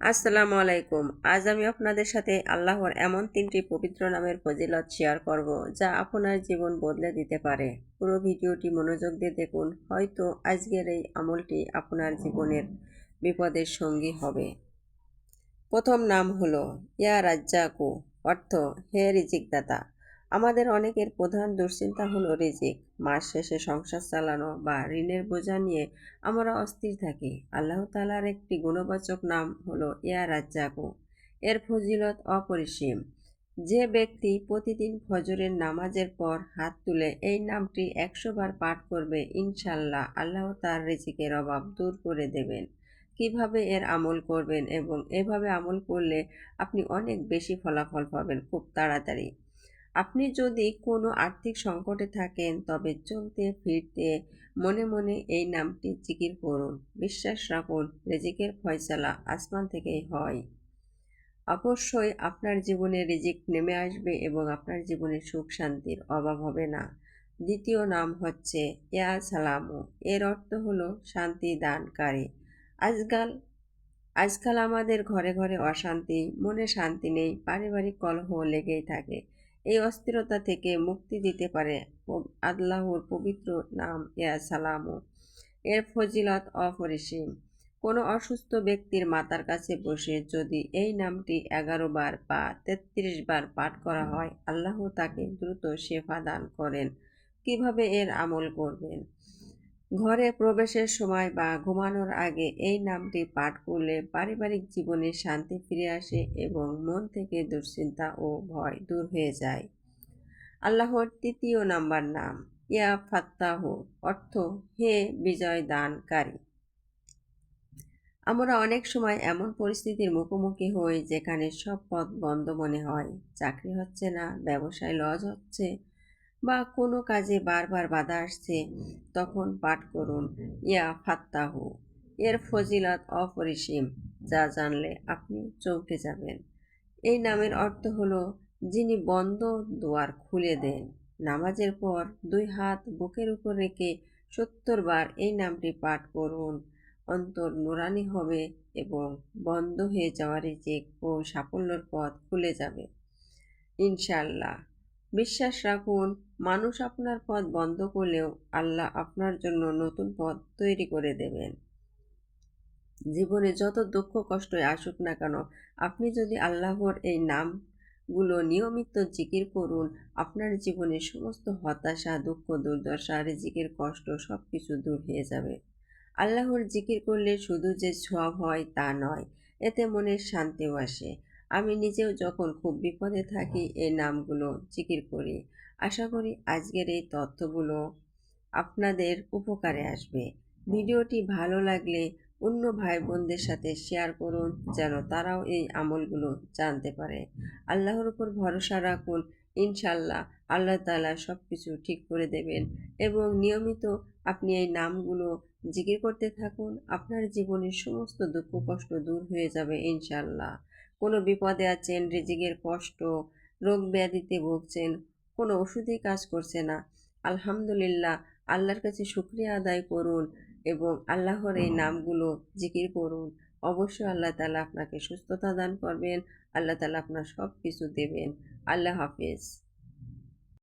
আসসালামু আলাইকুম। আজ আমি আপনাদের সাথে আল্লাহর এমন তিনটি পবিত্র নামের ফজিলত শেয়ার করব যা আপনার জীবন বদলে দিতে পারে। পুরো ভিডিওটি মনোযোগ দিয়ে দেখুন, হয়তো আজকের এই আমলটি আপনার জীবনের বিপদের সঙ্গী হবে। প্রথম নাম হলো, ইয়া রাজ্জাকু অর্থ, হে রিজিকদাতা আমাদের অনেকের প্রধান দুশ্চিন্তা হলো রিজিক। মাস শেষে সংসার চালানো বা ঋণের বোঝা নিয়ে আমরা অস্থির থাকি। আল্লাহ তালার একটি গুণবাচক নাম হলো ইয়া রাজ্জাকু। এর ফজিলত অপরিসীম। যে ব্যক্তি প্রতিদিন ফজরের নামাজের পর হাত তুলে এই নামটি একশো বার পাঠ করবে ইনশাল্লাহ আল্লাহ তার রেজিকের অভাব দূর করে দেবেন। কীভাবে এর আমল করবেন এবং এভাবে আমল করলে আপনি অনেক বেশি ফলাফল পাবেন খুব তাড়াতাড়ি। আপনি যদি কোনো আর্থিক সংকটে থাকেন, তবে চলতে ফিরতে মনে মনে এই নামটি জিকির করুন। বিশ্বাস রাখুন, রেজিকের ফয়সালা আসমান থেকেই হয়। অবশ্যই আপনার জীবনে রিজিক নেমে আসবে এবং আপনার জীবনে সুখ শান্তির অভাব হবে না। দ্বিতীয় নাম হচ্ছে ইয়া সালামু। এর অর্থ হলো শান্তি দানকারী। আজকাল আজকাল আমাদের ঘরে ঘরে অশান্তি, মনে শান্তি নেই, পারিবারিক কলহ লেগেই থাকে। এই অস্থিরতা থেকে মুক্তি দিতে পারে। আল্লাহর পবিত্র নাম ইয়া সালামু। এর ফজিলত অপরিসীম। কোনো অসুস্থ ব্যক্তির মাতার কাছে বসে যদি এই নামটি এগারো বার বা তেত্রিশ বার পাঠ করা হয়, আল্লাহ তাকে দ্রুত সেফা দান করেন। কীভাবে এর আমল করবেন? ঘরে প্রবেশের সময় বা ঘুমানোর আগে এই নামটি পাঠ করলে পারিবারিক জীবনে শান্তি ফিরে আসে এবং মন থেকে দুশ্চিন্তা ও ভয় দূর হয়ে যায়। আল্লাহর তৃতীয় নাম্বার নাম ইয়া ফাত্তাহ, অর্থ হে বিজয় দানকারী আমরা অনেক সময় এমন পরিস্থিতির মুখোমুখি হই যেখানে সব পথ বন্ধ মনে হয়। চাকরি হচ্ছে না, ব্যবসায় লজ হচ্ছে বা কোনো কাজে বারবার বাধা আসছে, তখন পাঠ করুন, ইয়া ফাত্তাহু। এর ফজিলত অপরিসীম, যা জানলে আপনি চৌকে যাবেন। এই নামের অর্থ হলো, যিনি বন্ধ দুয়ার খুলে দেন, নামাজের পর দুই হাত বুকের উপর রেখে সত্তর বার এই নামটি পাঠ করুন, অন্তর নুরানি হবে এবং বন্ধ হয়ে যাওয়ার যে সাফল্যর পথ খুলে যাবে। ইনশাল্লাহ বিশ্বাস রাখুন, মানুষ আপনার পথ বন্ধ করলেও আল্লাহ আপনার জন্য নতুন পথ তৈরি করে দেবেন। জীবনে যত দুঃখ কষ্টই আসুক না কেন, আপনি যদি আল্লাহর এই নামগুলো নিয়মিত জিকির করুন, আপনার জীবনে সমস্ত হতাশা, দুঃখ, দুর্দশা, রিজিকের কষ্ট সব কিছু দূর হয়ে যাবে। আল্লাহর জিকির করলে শুধু যে সব হয় তা নয়, এতে মনের শান্তিও আসে। আমি নিজেও যখন খুব বিপদে থাকি এই নামগুলো জিকির করি। আশা করি আজকের এই তথ্যগুলো আপনাদের উপকারে আসবে। ভিডিওটি ভালো লাগলে অন্য ভাই বোনদের সাথে শেয়ার করুন, যেন তারাও এই আমলগুলো জানতে পারে। আল্লাহর উপর ভরসা রাখুন ইনশাল্লাহ আল্লাহ তালা সব কিছু ঠিক করে দেবেন এবং নিয়মিত আপনি এই নামগুলো জিকির করতে থাকুন, আপনার জীবনের সমস্ত দুঃখ কষ্ট দূর হয়ে যাবে ইনশাল্লাহ কোনো বিপদে আছেন, রিজিকের কষ্ট, রোগ ব্যাধিতে ভুগছেন, কোনো ওষুধই কাজ করছে না, আলহামদুলিল্লাহ, আল্লাহর কাছে শুক্রিয়া আদায় করুন এবং আল্লাহর এই নামগুলো জিকির করুন। অবশ্যই আল্লাহ তালা আপনাকে সুস্থতা দান করবেন, আল্লাহ তালা আপনার সব কিছু দেবেন। আল্লাহ হাফিজ।